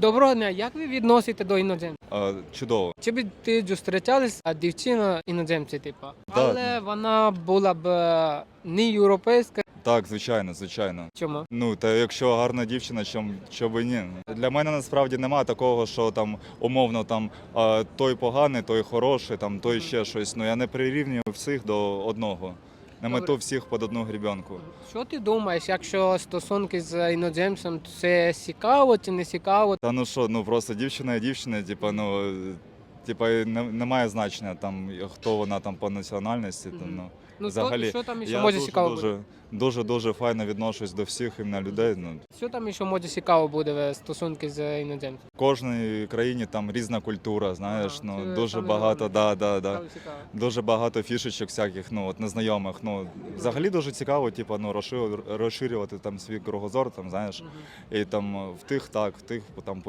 Доброго дня, як ви відносите до іноземців? А, чудово. Чи б ти зустрічались а дівчина іноземці, типу? Да. Але вона була б е, не європейська. Так, звичайно, звичайно. Чому? Ну та якщо гарна дівчина, чом що би ні. Для мене насправді немає такого, що там умовно там а, той поганий, той хороший, там той ще щось. Ну я не прирівнюю всіх до одного. Добре. мету всіх під одну грібенку. Що ти думаєш, якщо стосунки з іноземцем, це цікаво чи не цікаво? Та ну що, ну просто дівчина і дівчина, типа, ну типа не, немає значення там, хто вона там по національності. Там, ну. Ну Взагалі, що, що там ще може дуже, цікаво буде? дуже, дуже дуже файно відношусь до всіх іменно людей. Ну, Що там ще може цікаво буде в стосунки з іноземцем? В кожній країні там різна культура, знаєш, Ага, ну це дуже багато, да, да, да. Цікаво. Дуже багато фішечок всяких, ну от незнайомих. Ну взагалі дуже цікаво, типу, ну розширювати, розширювати там свій кругозор, там знаєш, Мгм. і там в тих так, в тих там